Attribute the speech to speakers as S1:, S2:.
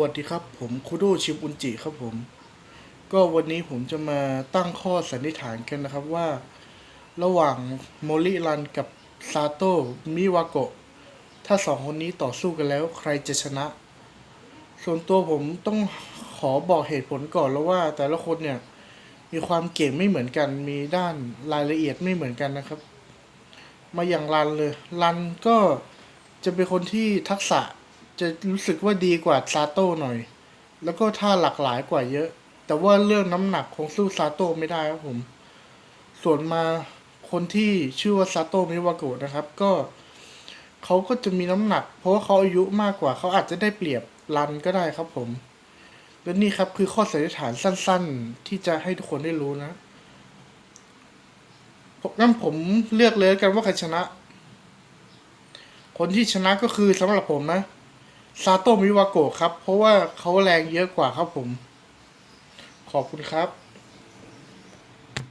S1: วัสดีครับ ผมคุโดชิบุนจิครับผม ก็วันนี้ผมจะมาตั้งข้อสันนิษฐานกันนะครับว่า ระหว่างโมริรันกับซาโตะมิวาโกะถ้าสองคนนี้ต่อสู้กันแล้วใครจะชนะ ส่วนตัวผมต้องขอบอกเหตุผลก่อนแล้วว่า แต่ละคนเนี่ยมีความเก่งไม่เหมือนกัน มีด้านรายละเอียดไม่เหมือนกันนะครับ มาอย่างรันเลยรันก็จะเป็นคนที่ทักษะ จะรู้สึกว่าดีกว่าซาโต้หน่อย แล้วก็ท่าหลากหลายกว่าเยอะ แต่ว่าเรื่องน้ำหนักคงสู้ซาโต้ไม่ได้ครับผม ส่วนมาคนที่ชื่อว่าซาโต้มิวาโกะนะครับ ก็เขาก็จะมีน้ำหนัก เพราะว่าเขาอายุมากกว่าเขาอาจจะได้เปรียบรันก็ได้ครับผมและนี่ครับคือข้อสันนิษฐานสั้น ๆ ที่จะให้ทุกคนได้รู้นะงั้นผมเลือกเลยกันว่าใครชนะ คนที่ชนะก็คือสำหรับผมนะ ซาโตมิวาโกะครับ เพราะว่าเขาแรงเยอะกว่าครับผม ขอบคุณครับ